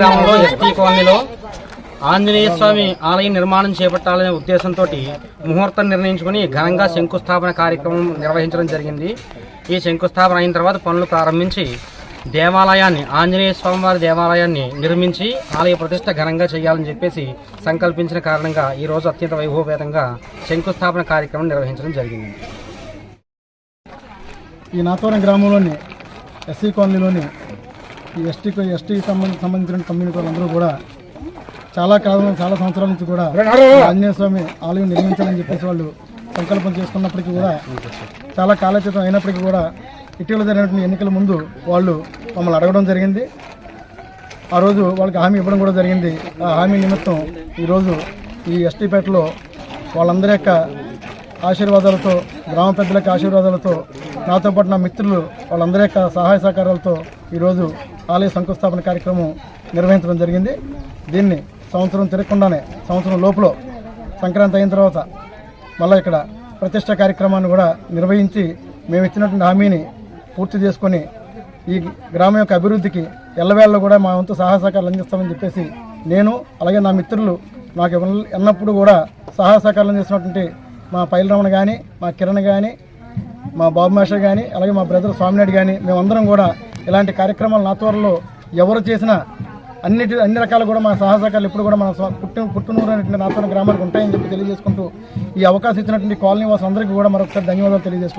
గ్రామంలో ఎస్టీ కాలనీలో ఆంజనేయ స్వామి ఆలయం నిర్మాణం చేపట్టాలనే ఉద్దేశంతో ముహూర్తం నిర్ణయించుకుని ఘనంగా శంకుస్థాపన కార్యక్రమం నిర్వహించడం జరిగింది. ఈ శంకుస్థాపన అయిన తర్వాత పనులు ప్రారంభించి దేవాలయాన్ని ఆంజనేయ స్వామివారి దేవాలయాన్ని నిర్మించి ఆలయ ప్రతిష్ట ఘనంగా చేయాలని చెప్పేసి సంకల్పించిన కారణంగా ఈ రోజు అత్యంత వైభవపేతంగా శంకుస్థాపన కార్యక్రమం నిర్వహించడం జరిగింది. ఈ నాతవరం గ్రామంలోని ఎస్సీ కాలనీలోని ఈ ఎస్టీ ఎస్టీకి సంబంధించి సంబంధించిన కమ్యూనిటీ వాళ్ళందరూ కూడా చాలా కాలం చాలా సంవత్సరాల నుంచి కూడా ఆంజనేయ స్వామి ఆలయం నిర్మించాలని చెప్పేసి వాళ్ళు సంకల్పం చేసుకున్నప్పటికీ కూడా చాలా కాలచితం అయినప్పటికీ కూడా ఇటీవల జరిగినటువంటి ఎన్నికల ముందు వాళ్ళు మమ్మల్ని అడగడం జరిగింది. ఆ రోజు వాళ్ళకి హామీ ఇవ్వడం కూడా జరిగింది. ఆ హామీ నిమిత్తం ఈరోజు ఈ ఎస్టీపేటలో వాళ్ళందరి యొక్క ఆశీర్వాదాలతో గ్రామ పెద్దల యొక్క ఆశీర్వాదాలతో నాతో పాటు నా మిత్రులు వాళ్ళందరి యొక్క సహాయ సహకారాలతో ఈరోజు ఆలయ శంకుస్థాపన కార్యక్రమం నిర్వహించడం జరిగింది. దీన్ని సంవత్సరం తిరగకుండానే సంవత్సరం లోపల సంక్రాంతి అయిన తర్వాత మళ్ళీ ఇక్కడ ప్రతిష్ట కార్యక్రమాన్ని కూడా నిర్వహించి మేము ఇచ్చినటువంటి హామీని పూర్తి చేసుకొని ఈ గ్రామం యొక్క అభివృద్ధికి ఎల్లవేళలో కూడా మా వంతు సహాయ సహకారాలు అందిస్తామని చెప్పేసి నేను అలాగే నా మిత్రులు నాకు ఎన్నప్పుడు కూడా సహాయ సహకారాలు అందిస్తున్నటువంటి మా పైలరమణ కానీ మా కిరణ్ కానీ మా బాబు మాస్టర్ కానీ అలాగే మా బ్రదర్ స్వామినాయుడు కానీ మేమందరం కూడా ఇలాంటి కార్యక్రమాలు నా త్వరలో ఎవరు చేసినా అన్నిటి అన్ని రకాలు కూడా మా సహాయ సహకారాలు ఇప్పుడు కూడా మన పుట్టిన పుట్టునూరు అనేటువంటి నాతోన గ్రామానికి ఉంటాయని చెప్పి తెలియజేసుకుంటూ ఈ అవకాశం ఇచ్చినటువంటి కాలనీ వాసులందరికీ కూడా మరొకసారి ధన్యవాదాలు తెలియజేసుకుంటాం